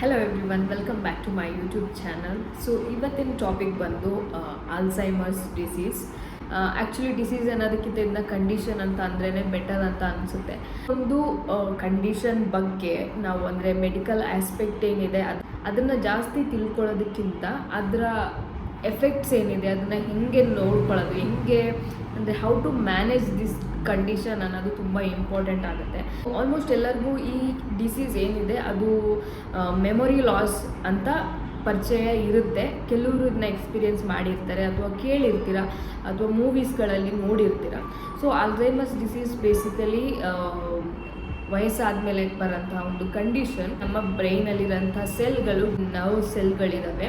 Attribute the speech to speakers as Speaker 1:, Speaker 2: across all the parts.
Speaker 1: Hello everyone welcome back to my YouTube channel so ಇವತ್ತಿನ topic ಬಂದು Alzheimer's disease actually disease ಅನ್ನೋದಕ್ಕಿಂತ ಇದನ್ನ condition ಅಂತ ಅಂದ್ರೇ ಬೆಟರ್ ಅಂತ ಅನಿಸುತ್ತೆ. ಒಂದು ಕಂಡೀಷನ್ ಬಗ್ಗೆ ನಾವು ಅಂದರೆ ಮೆಡಿಕಲ್ ಆಸ್ಪೆಕ್ಟ್ ಏನಿದೆ ಅದು, ಅದನ್ನು ಜಾಸ್ತಿ ತಿಳ್ಕೊಳ್ಳೋದಕ್ಕಿಂತ ಅದರ ಎಫೆಕ್ಟ್ಸ್ ಏನಿದೆ, ಅದನ್ನು ಹೇಗೆ ನೋಡ್ಕೊಳ್ಳೋದು, ಹೆಂಗೆ ಅಂದರೆ how to manage this condition ಅನ್ನೋದು ತುಂಬ ಇಂಪಾರ್ಟೆಂಟ್ ಆಗುತ್ತೆ. ಆಲ್ಮೋಸ್ಟ್ ಎಲ್ಲರಿಗೂ ಈ ಡಿಸೀಸ್ ಏನಿದೆ, ಅದು ಮೆಮೊರಿ ಲಾಸ್ ಅಂತ ಪರಿಚಯ ಇರುತ್ತೆ. ಕೆಲವರು ಇದನ್ನ ಎಕ್ಸ್ಪೀರಿಯೆನ್ಸ್ ಮಾಡಿರ್ತಾರೆ ಅಥವಾ ಕೇಳಿರ್ತೀರ, ಅಥವಾ ಮೂವೀಸ್ಗಳಲ್ಲಿ ನೋಡಿರ್ತೀರ. ಸೊ ಆಲ್ಝೈಮರ್ಸ್ ಡಿಸೀಸ್ ಬೇಸಿಕಲಿ ವಯಸ್ಸಾದ್ಮೇಲೆ ಬರೋಂಥ ಒಂದು ಕಂಡೀಷನ್ ನಮ್ಮ ಬ್ರೈನಲ್ಲಿರೋಂಥ ಸೆಲ್ಗಳು ನರ್ವ್ ಸೆಲ್ಗಳಿದ್ದಾವೆ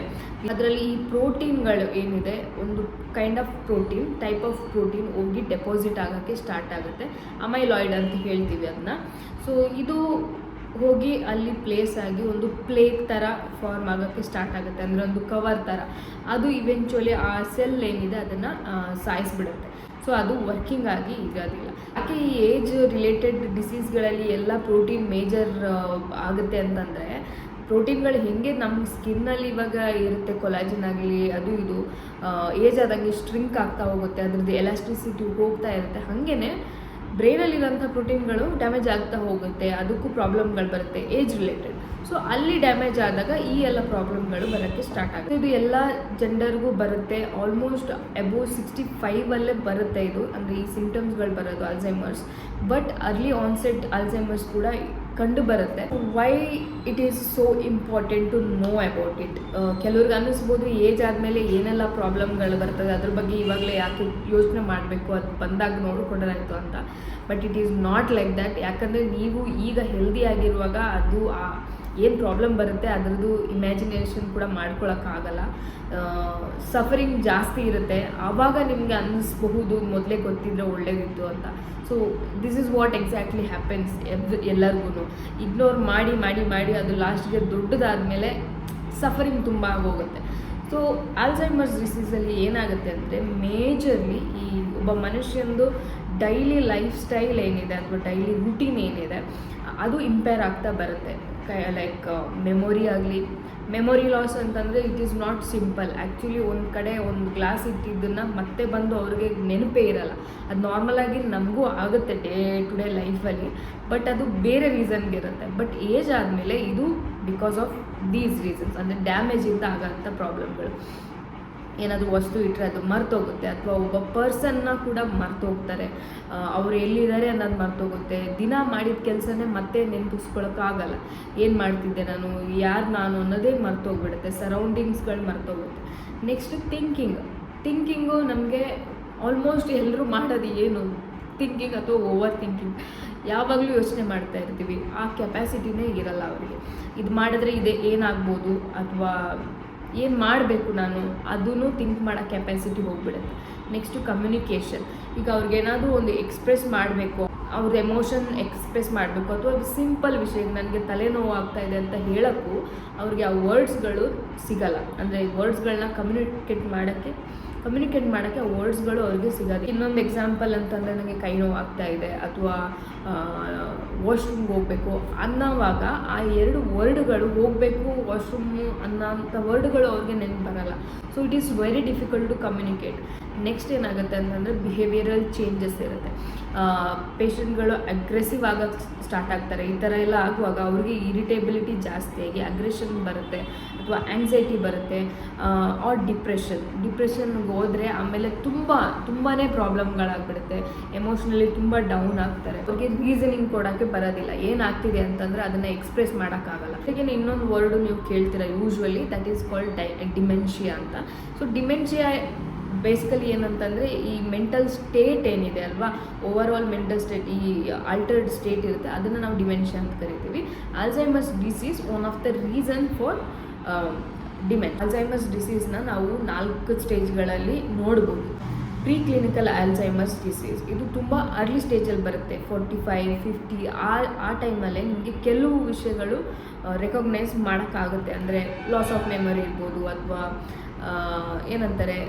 Speaker 1: ಅದರಲ್ಲಿ ಈ ಪ್ರೋಟೀನ್ಗಳು ಏನಿದೆ, ಒಂದು kind of protein type of protein ಹೋಗಿ ಡೆಪಾಸಿಟ್ ಆಗೋಕ್ಕೆ ಸ್ಟಾರ್ಟ್ ಆಗುತ್ತೆ. ಅಮೈಲಾಯ್ಡ್ ಅಂತ ಹೇಳ್ತೀವಿ ಅದನ್ನ ಸೊ ಇದು ಹೋಗಿ ಅಲ್ಲಿ ಪ್ಲೇಸ್ ಆಗಿ ಒಂದು ಪ್ಲೇಟ್ ಥರ ಫಾರ್ಮ್ ಆಗೋಕ್ಕೆ ಸ್ಟಾರ್ಟ್ ಆಗುತ್ತೆ. ಅಂದರೆ ಒಂದು ಕವರ್ ಥರ ಅದು ಇವೆಂಚುಲಿ ಆ ಸೆಲ್ ಏನಿದೆ, ಅದನ್ನು ಸಾಯಿಸ್ಬಿಡುತ್ತೆ. ಸೊ ಅದು ವರ್ಕಿಂಗ್ ಆಗಿ ಇರೋದಿಲ್ಲ. ಯಾಕೆ ಈ ಏಜ್ ರಿಲೇಟೆಡ್ ಡಿಸೀಸ್ಗಳಲ್ಲಿ ಎಲ್ಲ ಪ್ರೋಟೀನ್ ಮೇಜರ್ ಆಗುತ್ತೆ ಅಂತಂದರೆ ಪ್ರೋಟೀನ್ಗಳು ಹೇಗೆ ನಮ್ಮ ಸ್ಕಿನ್ನಲ್ಲಿ ಇವಾಗ ಇರುತ್ತೆ ಕೊಲಾಜಿನ್ ಆಗಲಿ, ಅದು ಇದು ಏಜ್ ಆದಂಗೆ ಸ್ಟ್ರಿಂಕ್ ಆಗ್ತಾ ಹೋಗುತ್ತೆ, ಅದ್ರದ್ದು ಎಲಾಸ್ಟಿಸಿಟಿ ಹೋಗ್ತಾ ಇರುತ್ತೆ. ಹಾಗೇ ಬ್ರೈನಲ್ಲಿರೋಂಥ ಪ್ರೋಟೀನ್ಗಳು ಡ್ಯಾಮೇಜ್ ಆಗ್ತಾ ಹೋಗುತ್ತೆ, ಅದಕ್ಕೂ ಪ್ರಾಬ್ಲಮ್ಗಳು ಬರುತ್ತೆ ಏಜ್ ರಿಲೇಟೆಡ್ ಸೊ ಅಲ್ಲಿ ಡ್ಯಾಮೇಜ್ ಆದಾಗ ಈ ಎಲ್ಲ ಪ್ರಾಬ್ಲಮ್ಗಳು ಬರೋಕ್ಕೆ ಸ್ಟಾರ್ಟ್ ಆಗುತ್ತೆ. ಇದು ಎಲ್ಲ ಜೆಂಡರ್ಗೂ ಬರುತ್ತೆ. ಆಲ್ಮೋಸ್ಟ್ ಅಬೋವ್ ಸಿಕ್ಸ್ಟಿ ಫೈವಲ್ಲೇ ಬರುತ್ತೆ ಇದು. ಅಂದರೆ ಈ ಸಿಂಟಮ್ಸ್ಗಳು ಬರೋದು Alzheimer's but early onset Alzheimer's ಕೂಡ ಕಂಡು ಬರುತ್ತೆ. Why it is so important to know about it ಕೆಲವ್ರಿಗೆ ಅನ್ನಿಸ್ಬೋದು ಏಜ್ ಆದಮೇಲೆ ಏನೆಲ್ಲ ಪ್ರಾಬ್ಲಮ್ಗಳು ಬರ್ತದೆ. ಅದ್ರ ಬಗ್ಗೆ ಇವಾಗಲೇ ಯಾಕೆ ಯೋಚನೆ ಮಾಡಬೇಕು? ಅದು ಬಂದಾಗ ನೋಡಿಕೊಂಡ್ರಾಯ್ತು ಅಂತ. But it is not like that ಯಾಕಂದರೆ ನೀವು ಈಗ ಹೆಲ್ದಿ ಆಗಿರುವಾಗ ಅದು ಆ ಏನು ಪ್ರಾಬ್ಲಮ್ ಬರುತ್ತೆ ಅದರದ್ದು ಇಮ್ಯಾಜಿನೇಷನ್ ಕೂಡ ಮಾಡ್ಕೊಳಕ್ಕಾಗಲ್ಲ. ಸಫರಿಂಗ್ ಜಾಸ್ತಿ ಇರುತ್ತೆ. ಆವಾಗ ನಿಮಗೆ ಅನ್ನಿಸ್ಬಹುದು, ಮೊದಲೇ ಗೊತ್ತಿದ್ರೆ ಒಳ್ಳೇದಿತ್ತು ಅಂತ. So this is what exactly happens ಎವ್ ಎಲ್ಲರಿಗೂ ಇಗ್ನೋರ್ ಮಾಡಿ ಮಾಡಿ ಮಾಡಿ ಅದು ಲಾಸ್ಟ್ಗೆ ದೊಡ್ಡದಾದಮೇಲೆ ಸಫರಿಂಗ್ ತುಂಬ ಆಗೋಗುತ್ತೆ. ಸೊ ಆಲ್ಝೈಮರ್ಸ್ ಡಿಸೀಸಲ್ಲಿ ಏನಾಗುತ್ತೆ ಅಂದರೆ ಮೇಜರ್ಲಿ ಈ ಒಬ್ಬ ಮನುಷ್ಯನದು ಡೈಲಿ ಲೈಫ್ ಸ್ಟೈಲ್ ಏನಿದೆ ಅಥವಾ ಡೈಲಿ ರುಟೀನ್ ಏನಿದೆ, ಅದು ಇಂಪೇರ್ ಆಗ್ತಾ ಬರುತ್ತೆ. ಲೈಕ್ ಮೆಮೊರಿ ಆಗಲಿ ಮೆಮೊರಿ ಲಾಸ್ ಅಂತಂದರೆ it is not simple actually ಒಂದು ಕಡೆ ಒಂದು ಗ್ಲಾಸ್ ಇಟ್ಟಿದ್ದನ್ನು ಮತ್ತೆ ಬಂದು ಅವ್ರಿಗೆ ನೆನಪೇ ಇರಲ್ಲ. ಅದು ನಾರ್ಮಲಾಗಿ ನಮಗೂ ಆಗುತ್ತೆ ಡೇ ಟು ಡೇ ಲೈಫಲ್ಲಿ ಬಟ್ ಅದು ಬೇರೆ ರೀಸನ್ಗೆ ಇರುತ್ತೆ. ಬಟ್ ಏಜ್ ಆದಮೇಲೆ ಇದು ಬಿಕಾಸ್ ಆಫ್ ದೀಸ್ ರೀಸನ್ಸ್ ಅಂದರೆ ಡ್ಯಾಮೇಜಿಂದ ಆಗೋಂಥ ಪ್ರಾಬ್ಲಮ್ಗಳು ಏನಾದರೂ ವಸ್ತು ಇಟ್ಟರೆ ಅದು ಮರ್ತೋಗುತ್ತೆ ಅಥವಾ ಒಬ್ಬ ಪರ್ಸನ್ನ ಕೂಡ ಮರ್ತೋಗ್ತಾರೆ. ಅವ್ರು ಎಲ್ಲಿದ್ದಾರೆ ಅನ್ನೋದು ಮರ್ತೋಗುತ್ತೆ. ದಿನ ಮಾಡಿದ ಕೆಲಸನೇ ಮತ್ತೆ ನೆನಪಿಸ್ಕೊಳಕ್ಕಾಗಲ್ಲ. ಏನು ಮಾಡ್ತಿದ್ದೆ ನಾನು? ಯಾರು ನಾನು ಅನ್ನೋದೇ ಮರ್ತೋಗ್ಬಿಡುತ್ತೆ. ಸರೌಂಡಿಂಗ್ಸ್ಗಳು ಮರ್ತೋಗುತ್ತೆ. ನೆಕ್ಸ್ಟ್ ಥಿಂಕಿಂಗ್ ಥಿಂಕಿಂಗು ನಮಗೆ ಆಲ್ಮೋಸ್ಟ್ ಎಲ್ಲರೂ ಮಾಡೋದು ಏನು? ಥಿಂಕಿಂಗ್ ಅಥವಾ ಓವರ್ ಥಿಂಕಿಂಗ್ ಯಾವಾಗಲೂ ಯೋಚನೆ ಮಾಡ್ತಾ ಇರ್ತೀವಿ. ಆ ಕೆಪಾಸಿಟಿನೇ ಇರಲ್ಲ ಅವರಿಗೆ. ಇದು ಮಾಡಿದ್ರೆ ಇದೆ ಏನಾಗ್ಬೋದು? ಅಥವಾ ಏನು ಮಾಡಬೇಕು ನಾನು? ಅದನ್ನು ಥಿಂಕ್ ಮಾಡೋ ಕೆಪಾಸಿಟಿ ಹೋಗ್ಬಿಡುತ್ತೆ. ನೆಕ್ಸ್ಟು ಕಮ್ಯುನಿಕೇಷನ್ ಈಗ ಅವ್ರಿಗೇನಾದರೂ ಒಂದು ಎಕ್ಸ್ಪ್ರೆಸ್ ಮಾಡಬೇಕು ಅವ್ರದ್ದು ಎಮೋಷನ್ ಎಕ್ಸ್ಪ್ರೆಸ್ ಮಾಡಬೇಕು, ಅಥವಾ ಸಿಂಪಲ್ ವಿಷಯ ನನಗೆ ತಲೆನೋವು ಆಗ್ತಾ ಇದೆ ಅಂತ ಹೇಳೋಕ್ಕೂ ಅವ್ರಿಗೆ ಆ ವರ್ಡ್ಸ್ಗಳು ಸಿಗಲ್ಲ. ಅಂದರೆ ವರ್ಡ್ಸ್ಗಳನ್ನ ಕಮ್ಯುನಿಕೇಟ್ ಮಾಡೋಕ್ಕೆ ಕಮ್ಯುನಿಕೇಟ್ ಮಾಡೋಕ್ಕೆ ಆ ವರ್ಡ್ಸ್ಗಳು ಅವ್ರಿಗೆ ಸಿಗೋದು ಇನ್ನೊಂದು ಎಕ್ಸಾಂಪಲ್ ಅಂತಂದರೆ ನನಗೆ ಕೈ ನೋವು ಆಗ್ತಾ ಇದೆ, ಅಥವಾ ವಾಶ್ರೂಮ್ಗೆ ಹೋಗಬೇಕು. ಅನ್ನೋವಾಗ ಆ ಎರಡು ವರ್ಡ್ಗಳು ಹೋಗಬೇಕು ವಾಶ್ರೂಮು ಅನ್ನೋಂಥ ವರ್ಡ್ಗಳು ಅವ್ರಿಗೆ ನೆನಪು ಬರಲ್ಲ. So it is very difficult to communicate next ಏನಾಗುತ್ತೆ ಅಂತಂದರೆ ಬಿಹೇವಿಯರಲ್ ಚೇಂಜಸ್ ಇರುತ್ತೆ. ಪೇಷಂಟ್ಗಳು ಅಗ್ರೆಸಿವ್ ಆಗೋಕ್ಕೆ ಸ್ಟಾರ್ಟ್ ಆಗ್ತಾರೆ. ಈ ಥರ ಎಲ್ಲ ಆಗುವಾಗ ಅವ್ರಿಗೆ ಇರಿಟೇಬಿಲಿಟಿ ಜಾಸ್ತಿಯಾಗಿ ಅಗ್ರೆಷನ್ ಬರುತ್ತೆ ಅಥವಾ ಆ್ಯಂಗ್ಸೈಟಿ ಬರುತ್ತೆ ಆರ್ ಡಿಪ್ರೆಷನ್ ಡಿಪ್ರೆಷನ್ಗೆ ಹೋದರೆ ಆಮೇಲೆ ತುಂಬ ತುಂಬಾ ಪ್ರಾಬ್ಲಮ್ಗಳಾಗ್ಬಿಡುತ್ತೆ ಎಮೋಷ್ನಲಿ ತುಂಬ ಡೌನ್ ಆಗ್ತಾರೆ. ಅವ್ರಿಗೆ ರೀಸನಿಂಗ್ ಕೊಡೋಕ್ಕೆ ಬರೋದಿಲ್ಲ. ಏನಾಗ್ತಿದೆ ಅಂತಂದರೆ ಅದನ್ನು ಎಕ್ಸ್ಪ್ರೆಸ್ ಮಾಡೋಕ್ಕಾಗಲ್ಲ. ಹಾಗೆ ಇನ್ನೊಂದು ವರ್ಡು ನೀವು ಕೇಳ್ತೀರಾ usually that is called dye dementia ಅಂತ. ಸೊ ಡಿಮೆನ್ಷಿಯಾ ಬೇಸಿಕಲಿ ಏನಂತಂದರೆ ಈ ಮೆಂಟಲ್ ಸ್ಟೇಟ್ ಏನಿದೆ ಅಲ್ವಾ? ಓವರ್ ಆಲ್ ಮೆಂಟಲ್ ಸ್ಟೇಟ್ ಈ ಆಲ್ಟರ್ಡ್ ಸ್ಟೇಟ್ ಇರುತ್ತೆ. ಅದನ್ನು ನಾವು ಡಿಮೆನ್ಷಿಯಾ ಅಂತ ಕರಿತೀವಿ. Alzheimer's disease one of the reason for ಡಿಮೆನ್ Alzheimer's ಡಿಸೀಸ್ನ ನಾವು ನಾಲ್ಕು ಸ್ಟೇಜ್ಗಳಲ್ಲಿ ನೋಡ್ಬೋದು. ಪ್ರೀ ಕ್ಲಿನಿಕಲ್ ಆಲ್ಝೈಮಸ್ ಡಿಸೀಸ್ ಇದು ತುಂಬ ಅರ್ಲಿ ಸ್ಟೇಜಲ್ಲಿ ಬರುತ್ತೆ. ಫೋರ್ಟಿ ಫೈವ್ ಫಿಫ್ಟಿ ಆ ಆ ಟೈಮಲ್ಲೇ ನಿಮಗೆ ಕೆಲವು ವಿಷಯಗಳು ರೆಕಗ್ನೈಸ್ ಮಾಡೋಕ್ಕಾಗುತ್ತೆ. ಅಂದರೆ ಲಾಸ್ ಆಫ್ ಮೆಮೊರಿ ಇರ್ಬೋದು, ಅಥವಾ ಏನಂತಾರೆ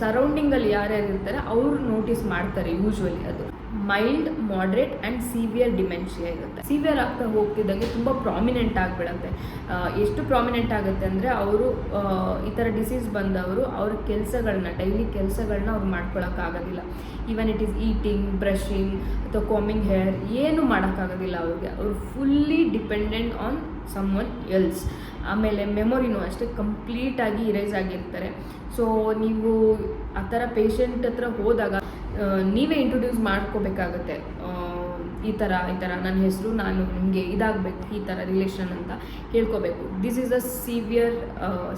Speaker 1: ಸರೌಂಡಿಂಗಲ್ಲಿ ಯಾರ್ಯಾರು ಇರ್ತಾರೆ, ಅವರು ನೋಟಿಸ್ ಮಾಡ್ತಾರೆ ಯೂಶ್ವಲಿ ಅದು. Mild moderate and severe dementia ಇರುತ್ತೆ. ಸಿವಿಯರ್ ಆಗ್ತಾ ಹೋಗ್ತಿದ್ದಂಗೆ ತುಂಬ ಪ್ರಾಮಿನೆಂಟ್ ಆಗಿಬಿಡುತ್ತೆ. ಎಷ್ಟು ಪ್ರಾಮಿನೆಂಟ್ ಆಗುತ್ತೆ ಅಂದರೆ ಅವರು ಈ ಥರ ಡಿಸೀಸ್ ಬಂದವರು, ಅವ್ರ ಕೆಲಸಗಳನ್ನ ಡೈಲಿ ಕೆಲಸಗಳನ್ನ ಅವ್ರು ಮಾಡ್ಕೊಳಕ್ಕಾಗೋದಿಲ್ಲ. Even it is eating brushing ಅಥವಾ ಕಾಮಿಂಗ್ ಹೇರ್ ಏನು ಮಾಡೋಕ್ಕಾಗೋದಿಲ್ಲ ಅವ್ರಿಗೆ. ಅವರು fully dependent on someone else ಆಮೇಲೆ ಮೆಮೊರಿನೂ ಅಷ್ಟೇ ಕಂಪ್ಲೀಟಾಗಿ ಇರೇಸ್ ಆಗಿರ್ತಾರೆ. ಸೊ ನೀವು ಆ ಥರ ಪೇಷಂಟ್ ಹತ್ರ ಹೋದಾಗ ನೀವೇ ಇಂಟ್ರೊಡ್ಯೂಸ್ ಮಾಡ್ಕೋಬೇಕಾಗತ್ತೆ. ಈ ಥರ ಈ ಥರ, ನನ್ನ ಹೆಸರು, ನಾನು ನಿಮಗೆ ಇದಾಗಬೇಕು, ಈ ಥರ ರಿಲೇಷನ್ ಅಂತ ಹೇಳ್ಕೋಬೇಕು. This is a severe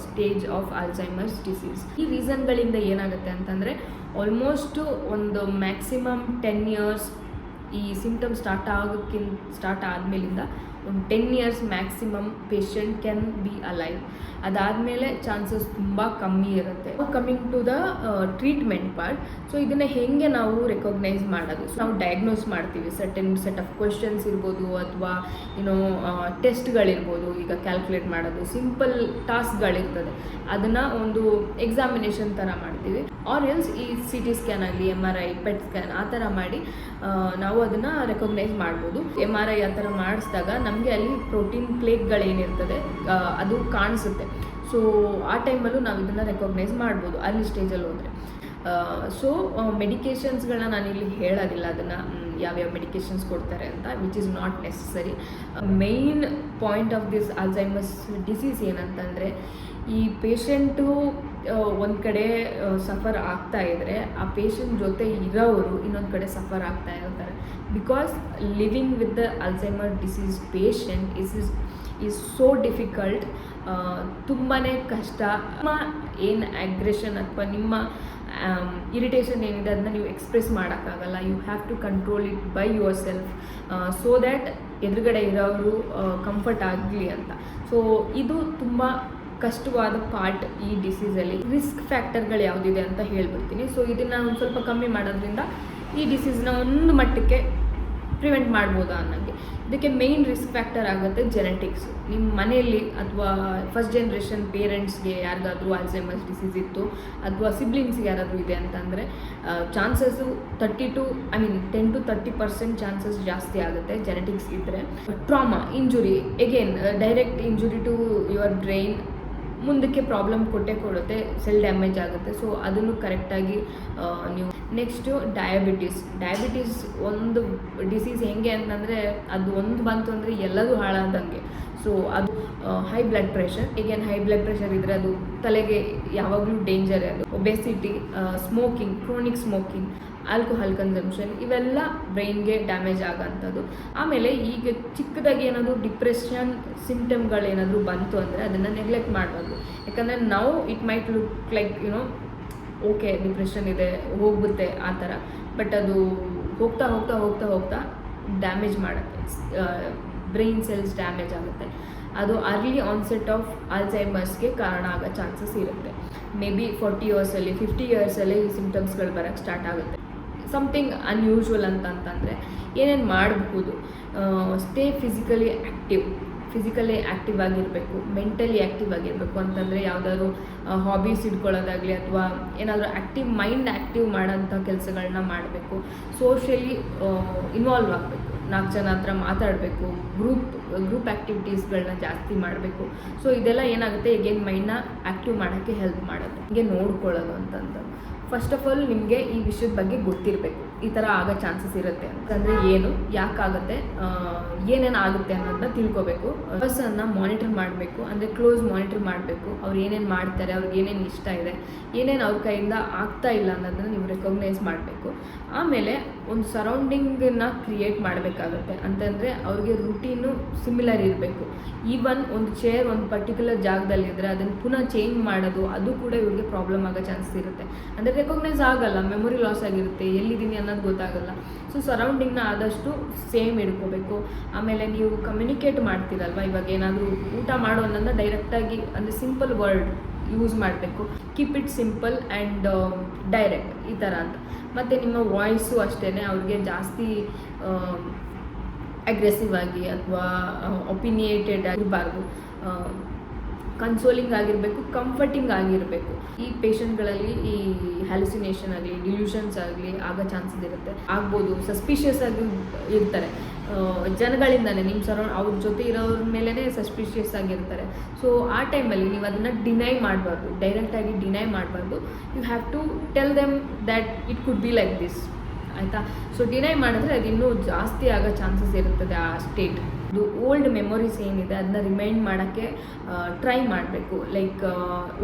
Speaker 1: stage of Alzheimer's disease ಈ ರೀಸನ್ಗಳಿಂದ ಏನಾಗುತ್ತೆ ಅಂತಂದರೆ ಆಲ್ಮೋಸ್ಟು ಒಂದು ಮ್ಯಾಕ್ಸಿಮಮ್ ಟೆನ್ ಇಯರ್ಸ್ ಈ ಸಿಂಪ್ಟಮ್ ಸ್ಟಾರ್ಟ್ ಆಗೋಕ್ಕಿಂತ ಸ್ಟಾರ್ಟ್ ಆದಮೇಲಿಂದ ಒಂದು ten years maximum patient can be alive ಅದಾದಮೇಲೆ ಚಾನ್ಸಸ್ ತುಂಬ ಕಮ್ಮಿ ಇರುತ್ತೆ. Coming to the treatment part so ಇದನ್ನು ಹೇಗೆ ನಾವು ರೆಕಗ್ನೈಸ್ ಮಾಡೋದು? ಸೊ ನಾವು ಡಯಾಗ್ನೋಸ್ ಮಾಡ್ತೀವಿ. ಸರ್ಟನ್ ಸೆಟ್ ಆಫ್ ಕ್ವೆಶನ್ಸ್ ಇರ್ಬೋದು ಅಥವಾ ಏನೋ ಟೆಸ್ಟ್ಗಳಿರ್ಬೋದು ಈಗ ಕ್ಯಾಲ್ಕುಲೇಟ್ ಮಾಡೋದು. ಸಿಂಪಲ್ ಟಾಸ್ಕ್ಗಳಿರ್ತದೆ ಅದನ್ನು ಒಂದು ಎಕ್ಸಾಮಿನೇಷನ್ ಥರ ಮಾಡ್ತೀವಿ. ಆರ್ ಎಲ್ಸ್ ಈ ಸಿ ಟಿ ಸ್ಕ್ಯಾನ್ ಆಗಲಿ M R I PET scan ಆ ಥರ ಮಾಡಿ ನಾವು ಅದನ್ನು ರೆಕಗ್ನೈಸ್ ಮಾಡ್ಬೋದು. ಎಂ ಆರ್ ಐ ಆ ಥರ ಮಾಡಿಸಿದಾಗ ನಮಗೆ ಅಲ್ಲಿ ಪ್ರೋಟೀನ್ ಪ್ಲೇಟ್ಗಳೇನಿರ್ತದೆ ಅದು ಕಾಣಿಸುತ್ತೆ. ಸೊ ಆ ಟೈಮಲ್ಲೂ ನಾವು ಇದನ್ನು ರೆಕಗ್ನೈಸ್ ಮಾಡ್ಬೋದು, ಅಲ್ಲಿ ಸ್ಟೇಜಲ್ಲಿ ಹೋದರೆ. ಸೊ ಮೆಡಿಕೇಷನ್ಸ್ಗಳನ್ನ ನಾನಿಲ್ಲಿ ಹೇಳೋದಿಲ್ಲ, ಅದನ್ನು ಯಾವ್ಯಾವ ಮೆಡಿಕೇಷನ್ಸ್ ಕೊಡ್ತಾರೆ ಅಂತ which is not necessary main point of this Alzheimer's disease ಏನಂತಂದರೆ ಈ ಪೇಷಂಟು ಒಂದು ಕಡೆ ಸಫರ್ ಆಗ್ತಾ ಇದ್ದರೆ ಆ ಪೇಷಂಟ್ ಜೊತೆ ಇರೋವರು ಇನ್ನೊಂದು ಕಡೆ ಸಫರ್ ಆಗ್ತಾ ಇರ್ತಾರೆ. Because living with the Alzheimer disease patient, is is is so difficult ತುಂಬಾ ಕಷ್ಟ. ನಿಮ್ಮ ಏನು ಅಗ್ರೆಷನ್ ಅಥವಾ ನಿಮ್ಮ ಇರಿಟೇಷನ್ ಏನಿದೆ ಅದನ್ನ ನೀವು ಎಕ್ಸ್ಪ್ರೆಸ್ ಮಾಡೋಕ್ಕಾಗಲ್ಲ. You have to control it by yourself so that ಎದುರುಗಡೆ ಇರೋರು ಕಂಫರ್ಟ್ ಆಗಲಿ ಅಂತ. ಸೊ ಇದು ತುಂಬ ಕಷ್ಟವಾದ ಪಾರ್ಟ್ ಈ ಡಿಸೀಸಲ್ಲಿ ರಿಸ್ಕ್ ಫ್ಯಾಕ್ಟರ್ಗಳು ಯಾವುದಿದೆ ಅಂತ ಹೇಳ್ಬಿಡ್ತೀನಿ. ಸೊ ಇದನ್ನು ಒಂದು ಸ್ವಲ್ಪ ಕಮ್ಮಿ ಮಾಡೋದ್ರಿಂದ ಈ ಡಿಸೀಸ್ನ ಒಂದು ಮಟ್ಟಕ್ಕೆ ಪ್ರಿವೆಂಟ್ ಮಾಡ್ಬೋದಾ ಅನ್ನೋಂಗೆ. ಇದಕ್ಕೆ ಮೇಯ್ನ್ ರಿಸ್ಕ್ ಫ್ಯಾಕ್ಟರ್ ಆಗುತ್ತೆ ಜೆನೆಟಿಕ್ಸ್ ನಿಮ್ಮ ಮನೆಯಲ್ಲಿ ಅಥವಾ ಫಸ್ಟ್ ಜನ್ರೇಷನ್ ಪೇರೆಂಟ್ಸ್ಗೆ ಯಾರಿಗಾದರೂ ಆಲ್ಝೈಮರ್ಸ್ ಡಿಸೀಸ್ ಇತ್ತು ಅಥವಾ ಸಿಬ್ಲಿಂಗ್ಸ್ಗೆ ಯಾರಾದರೂ ಇದೆ ಅಂತಂದರೆ chances thirty to I mean ten to thirty percent chances ಜಾಸ್ತಿ ಆಗುತ್ತೆ ಜೆನೆಟಿಕ್ಸ್ ಇದ್ದರೆ trauma injury again direct injury to your brain ಮುಂದಕ್ಕೆ ಪ್ರಾಬ್ಲಮ್ ಕೊಟ್ಟೆ ಕೊಡುತ್ತೆ ಸೆಲ್ ಡ್ಯಾಮೇಜ್ ಆಗುತ್ತೆ. ಸೊ ಅದನ್ನು ಕರೆಕ್ಟಾಗಿ ನೀವು ನೆಕ್ಸ್ಟು ಡಯಾಬಿಟೀಸ್ ಡಯಾಬಿಟೀಸ್ ಒಂದು ಡಿಸೀಸ್ ಹೆಂಗೆ ಅಂತಂದರೆ, ಅದು ಒಂದು ಬಂತು ಅಂದರೆ ಎಲ್ಲದೂ ಹಾಳಾದಂಗೆ. ಸೊ ಅದು ಹೈ ಬ್ಲಡ್ ಪ್ರೆಷರ್ ಈಗೇನು ಹೈ ಬ್ಲಡ್ ಪ್ರೆಷರ್ ಇದ್ದರೆ ಅದು ತಲೆಗೆ ಯಾವಾಗಲೂ ಡೇಂಜರ್ ಅದು. Obesity smoking chronic smoking alcohol consumption ಇವೆಲ್ಲ ಬ್ರೈನ್ಗೆ ಡ್ಯಾಮೇಜ್ ಆಗೋಂಥದ್ದು. ಆಮೇಲೆ ಈಗ ಚಿಕ್ಕದಾಗಿ ಏನಾದರೂ ಡಿಪ್ರೆಷನ್ ಸಿಂಪ್ಟಮ್ಗಳೇನಾದರೂ ಬಂತು ಅಂದರೆ ಅದನ್ನು ನೆಗ್ಲೆಕ್ಟ್ ಮಾಡಬಾರ್ದು ಯಾಕಂದರೆ ನಾವು it might look like you know okay depression ಇದೆ ಹೋಗುತ್ತೆ ಆ ಥರ. ಬಟ್ ಅದು ಹೋಗ್ತಾ ಹೋಗ್ತಾ ಹೋಗ್ತಾ ಹೋಗ್ತಾ ಡ್ಯಾಮೇಜ್ ಮಾಡುತ್ತೆ. ಬ್ರೈನ್ ಸೆಲ್ಸ್ ಡ್ಯಾಮೇಜ್ ಆಗುತ್ತೆ. ಅದು ಅರ್ಲಿ ಆನ್ಸೆಟ್ ಆಫ್ ಅಲ್ಝೈಮರ್ಸ್ಗೆ ಕಾರಣ ಆಗೋ ಚಾನ್ಸಸ್ ಇರುತ್ತೆ. ಮೇ ಬಿ ಫೋರ್ಟಿ ಇಯರ್ಸಲ್ಲಿ ಫಿಫ್ಟಿ ಇಯರ್ಸಲ್ಲಿ ಈ ಸಿಂಪ್ಟಮ್ಸ್ಗಳು ಬರೋಕ್ಕೆ ಸ್ಟಾರ್ಟ್ ಆಗುತ್ತೆ. ಸಮಥಿಂಗ್ ಅನ್ಯೂಶ್ವಲ್ ಅಂತಂತಂದರೆ ಏನೇನು ಮಾಡಬಹುದು? Stay physically active physically active ಆಗಿರಬೇಕು ಮೆಂಟಲಿ ಆ್ಯಕ್ಟಿವ್ ಆಗಿರಬೇಕು ಅಂತಂದರೆ ಯಾವುದಾದ್ರು ಹಾಬೀಸ್ ಇಟ್ಕೊಳ್ಳೋದಾಗಲಿ ಅಥವಾ ಏನಾದರೂ ಆ್ಯಕ್ಟಿವ್ ಮೈಂಡ್ ಆ್ಯಕ್ಟಿವ್ ಮಾಡೋಂಥ ಕೆಲಸಗಳನ್ನ ಮಾಡಬೇಕು. ಸೋಷಿಯಲಿ ಇನ್ವಾಲ್ವ್ ಆಗಬೇಕು. ನಾಲ್ಕು ಜನ ಹತ್ರ ಮಾತಾಡಬೇಕು. ಗ್ರೂಪ್ ಗ್ರೂಪ್ ಆ್ಯಕ್ಟಿವಿಟೀಸ್ಗಳನ್ನ ಜಾಸ್ತಿ ಮಾಡಬೇಕು. ಸೊ ಇದೆಲ್ಲ ಏನಾಗುತ್ತೆ? ಎಗೇನ್ ಮೈಂಡ್ನ ಆ್ಯಕ್ಟಿವ್ ಮಾಡೋಕ್ಕೆ ಹೆಲ್ಪ್ ಮಾಡುತ್ತೆ. ಹೀಗೆ ನೋಡ್ಕೊಳ್ಳೋದು ಅಂತಂದು. ಫಸ್ಟ್ ಆಫ್ ಆಲ್ ನಿಮಗೆ ಈ ವಿಷಯದ ಬಗ್ಗೆ ಗೊತ್ತಿರಬೇಕು. ಈ ಥರ ಆಗೋ ಚಾನ್ಸಸ್ ಇರುತ್ತೆ. ಅಂತಂದರೆ ಏನು, ಯಾಕಾಗುತ್ತೆ ಏನೇನು ಆಗುತ್ತೆ ಅನ್ನೋದನ್ನ ತಿಳ್ಕೊಬೇಕು. ಪರ್ಸನ್ನ ಮಾನಿಟರ್ ಮಾಡಬೇಕು, ಅಂದರೆ ಕ್ಲೋಸ್ ಮಾನಿಟರ್ ಮಾಡಬೇಕು. ಅವ್ರು ಏನೇನು ಮಾಡ್ತಾರೆ, ಅವ್ರಿಗೆ ಏನೇನು ಇಷ್ಟ ಇದೆ, ಏನೇನು ಅವ್ರ ಕೈಯಿಂದ ಆಗ್ತಾ ಇಲ್ಲ ಅನ್ನೋದನ್ನ ನೀವು ರೆಕಗ್ನೈಸ್ ಮಾಡಬೇಕು. ಆಮೇಲೆ ಒಂದು ಸರೌಂಡಿಂಗನ್ನು ಕ್ರಿಯೇಟ್ ಮಾಡಬೇಕಾಗುತ್ತೆ. ಅಂತಂದರೆ ಅವ್ರಿಗೆ ರುಟೀನು ಸಿಮಿಲರ್ ಇರಬೇಕು. ಈವನ್ ಒಂದು ಚೇರ್ ಒಂದು ಪರ್ಟಿಕ್ಯುಲರ್ ಜಾಗದಲ್ಲಿ ಇದ್ದರೆ ಅದನ್ನು ಪುನಃ ಚೇಂಜ್ ಮಾಡೋದು, ಅದು ಕೂಡ ಇವ್ರಿಗೆ ಪ್ರಾಬ್ಲಮ್ ಆಗೋ ಚಾನ್ಸಸ್ ಇರುತ್ತೆ. ಅಂದರೆ ರೆಕಗ್ನೈಸ್ ಆಗಲ್ಲ ಮೆಮೊರಿ ಲಾಸ್ ಆಗಿರುತ್ತೆ, ಎಲ್ಲಿದ್ದೀನಿ ಅನ್ನೋದು ಗೊತ್ತಾಗಲ್ಲ. ಸೊ ಸರೌಂಡಿಂಗ್ನ ಆದಷ್ಟು ಸೇಮ್ ಇಡ್ಕೋಬೇಕು ಆಮೇಲೆ ನೀವು ಕಮ್ಯುನಿಕೇಟ್ ಮಾಡ್ತೀರಲ್ವ? ಇವಾಗ ಏನಾದರೂ ಊಟ ಮಾಡೋ ಅನ್ನೋದನ್ನ ಡೈರೆಕ್ಟಾಗಿ ಅಂದರೆ ಸಿಂಪಲ್ ವರ್ಡ್ ಯೂಸ್ ಮಾಡಬೇಕು. Keep it simple and direct ಈ ಥರ ಅಂತ. ಮತ್ತು ನಿಮ್ಮ ವಾಯ್ಸು ಅಷ್ಟೇ ಅವ್ರಿಗೆ ಜಾಸ್ತಿ ಅಗ್ರೆಸಿವ್ ಆಗಿ ಅಥವಾ ಒಪಿನಿಯೇಟೆಡ್ ಆಗಿರಬಾರ್ದು. ಕನ್ಸೋಲಿಂಗ್ ಆಗಿರಬೇಕು ಕಂಫರ್ಟಿಂಗ್ ಆಗಿರಬೇಕು. ಈ ಪೇಷಂಟ್ಗಳಲ್ಲಿ ಈ ಹ್ಯಾಲುಸಿನೇಷನ್ ಆಗಲಿ ಡಿಲ್ಯೂಷನ್ಸ್ ಆಗಲಿ ಆಗೋ ಚಾನ್ಸಸ್ ಇರುತ್ತೆ. ಆಗ್ಬೋದು ಸಸ್ಪಿಷಿಯಸ್ ಆಗಿ ಇರ್ತಾರೆ. ಜನಗಳಿಂದಾನೆ ನಿಮ್ಮ ಸರೌಂಡ್ ಅವ್ರ ಜೊತೆ ಇರೋರ ಮೇಲೇ ಸಸ್ಪಿಷಿಯಸ್ ಆಗಿರ್ತಾರೆ. ಸೊ ಆ ಟೈಮಲ್ಲಿ ನೀವು ಅದನ್ನು ಡಿನೈ ಮಾಡಬಾರ್ದು ಡೈರೆಕ್ಟಾಗಿ ಡಿನೈ ಮಾಡಬಾರ್ದು. You have to tell them that it could be like this ಆಯಿತಾ? ಸೊ ಡಿನೈ ಮಾಡಿದ್ರೆ ಅದು ಇನ್ನೂ ಜಾಸ್ತಿ ಆಗೋ ಚಾನ್ಸಸ್ ಇರುತ್ತದೆ ಆ ಸ್ಟೇಟ್ ಇದು ಓಲ್ಡ್ ಮೆಮೊರೀಸ್ ಏನಿದೆ ಅದನ್ನ ರಿಮೈಂಡ್ ಮಾಡೋಕ್ಕೆ ಟ್ರೈ ಮಾಡಬೇಕು. ಲೈಕ್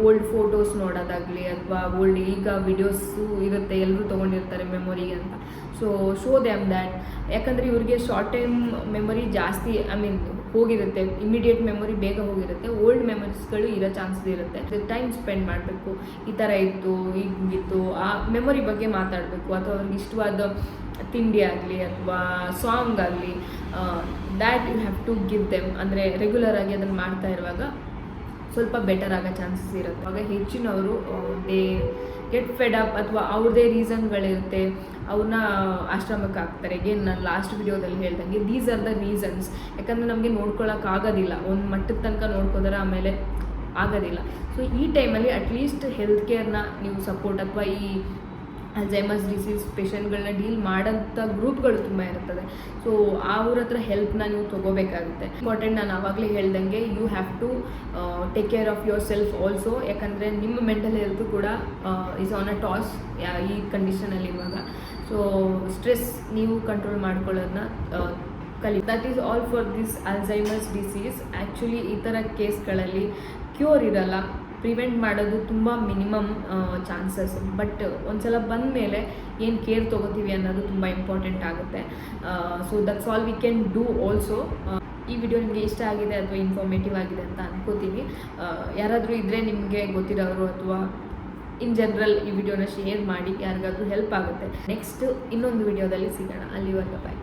Speaker 1: ಓಲ್ಡ್ ಫೋಟೋಸ್ ನೋಡೋದಾಗಲಿ ಅಥವಾ ಓಲ್ಡ್ ಈಗ ವಿಡಿಯೋಸು ಇರುತ್ತೆ ಎಲ್ಲರೂ ತೊಗೊಂಡಿರ್ತಾರೆ ಮೆಮೊರಿಗೆ ಅಂತ. ಸೊ ಶೋ ದ್ಯಾಮ್ ದ್ಯಾಟ್ ಯಾಕಂದರೆ ಇವ್ರಿಗೆ ಶಾರ್ಟ್ ಟೈಮ್ ಮೆಮೊರಿ ಜಾಸ್ತಿ ಐ ಮೀನ್ ಹೋಗಿರುತ್ತೆ. ಇಮಿಡಿಯೇಟ್ ಮೆಮೊರಿ ಬೇಗ ಹೋಗಿರುತ್ತೆ. ಓಲ್ಡ್ ಮೆಮೊರೀಸ್ಗಳು ಇರೋ ಚಾನ್ಸಸ್ ಇರುತ್ತೆ. ಟೈಮ್ ಸ್ಪೆಂಡ್ ಮಾಡಬೇಕು. ಈ ಥರ ಇತ್ತು ಹಿಂಗಿತ್ತು, ಆ ಮೆಮೊರಿ ಬಗ್ಗೆ ಮಾತಾಡಬೇಕು. ಅಥವಾ ಅವ್ರಿಗೆ ಇಷ್ಟವಾದ ತಿಂಡಿ ಆಗಲಿ ಅಥವಾ ಸಾಂಗ್ ಆಗಲಿ that you have to give them ಅಂದರೆ ರೆಗ್ಯುಲರ್ ಆಗಿ ಅದನ್ನು ಮಾಡ್ತಾ ಇರುವಾಗ ಸ್ವಲ್ಪ ಬೆಟರ್ ಆಗೋ ಚಾನ್ಸಸ್ ಇರುತ್ತೆ. ಆವಾಗ ಹೆಚ್ಚಿನವರು ದೇ ಗೆಟ್ ಫೆಡ್ ಅಪ್ ಅಥವಾ ಅವ್ರದ್ದೇ ರೀಸನ್ಗಳಿರುತ್ತೆ ಅವ್ರನ್ನ ಆಶ್ರಮಕ್ಕೆ ಹಾಕ್ತಾರೆ. ಏನು ನಾನು ಲಾಸ್ಟ್ ವಿಡಿಯೋದಲ್ಲಿ ಹೇಳ್ದಂಗೆ ದೀಸ್ ಆರ್ ದ ರೀಸನ್ಸ್ ಯಾಕಂದರೆ ನಮಗೆ ನೋಡ್ಕೊಳ್ಳೋಕ್ಕಾಗೋದಿಲ್ಲ ಒಂದು ಮಟ್ಟದ ತನಕ ನೋಡ್ಕೋತಾರೆ ಆಮೇಲೆ ಆಗೋದಿಲ್ಲ. ಸೊ ಈ ಟೈಮಲ್ಲಿ ಅಟ್ಲೀಸ್ಟ್ ಹೆಲ್ತ್ ಕೇರ್ನ ನೀವು ಸಪೋರ್ಟ್ ಅಥವಾ ಈ ಅಲ್ಝೈಮರ್ಸ್ ಡಿಸೀಸ್ ಪೇಷಂಟ್ಗಳನ್ನ ಡೀಲ್ ಮಾಡೋಂಥ ಗ್ರೂಪ್ಗಳು ತುಂಬ ಇರ್ತದೆ. ಸೊ ಅವ್ರ ಹತ್ರ ಹೆಲ್ಪ್ನ ನೀವು ತೊಗೋಬೇಕಾಗುತ್ತೆ. ಇಂಪಾರ್ಟೆಂಟ್ ನಾನು ಆವಾಗಲೇ ಹೇಳ್ದಂಗೆ you have to take care of yourself also ಯಾಕಂದರೆ ನಿಮ್ಮ ಮೆಂಟಲ್ ಹೆಲ್ತ್ ಕೂಡ ಇಸ್ ಆನ್ ಅ ಟಾಸ್ ಈ ಕಂಡೀಷನಲ್ಲಿ ಇವಾಗ. ಸೊ ಸ್ಟ್ರೆಸ್ ನೀವು ಕಂಟ್ರೋಲ್ ಮಾಡ್ಕೊಳ್ಳೋದನ್ನ ಕಲಿ. That is all for this Alzheimer's disease actually ಈ ಥರ ಕೇಸ್ಗಳಲ್ಲಿ ಕ್ಯೂರ್ ಇರಲ್ಲ. ಪ್ರಿವೆಂಟ್ ಮಾಡೋದು ತುಂಬ ಮಿನಿಮಮ್ ಚಾನ್ಸಸ್ ಬಟ್ ಒಂದ್ಸಲ ಬಂದ ಮೇಲೆ ಏನು ಕೇರ್ ತೊಗೋತೀವಿ ಅನ್ನೋದು ತುಂಬ ಇಂಪಾರ್ಟೆಂಟ್ ಆಗುತ್ತೆ. So that's all we can do also ಈ ವಿಡಿಯೋ ನಿಮಗೆ ಇಷ್ಟ ಆಗಿದೆ ಅಥವಾ ಇನ್ಫಾರ್ಮೇಟಿವ್ ಆಗಿದೆ ಅಂತ ಅನ್ಕೋತೀನಿ. ಯಾರಾದರೂ ಇದ್ದರೆ ನಿಮಗೆ ಗೊತ್ತಿರೋರು ಅಥವಾ ಇನ್ ಜನರಲ್ ಈ ವಿಡಿಯೋನ ಶೇರ್ ಮಾಡಿ, ಯಾರಿಗಾದ್ರೂ ಹೆಲ್ಪ್ ಆಗುತ್ತೆ. ನೆಕ್ಸ್ಟ್ ಇನ್ನೊಂದು ವಿಡಿಯೋದಲ್ಲಿ ಸಿಗೋಣ. ಅಲ್ಲಿವರೆಗೂ ಬಾಯ್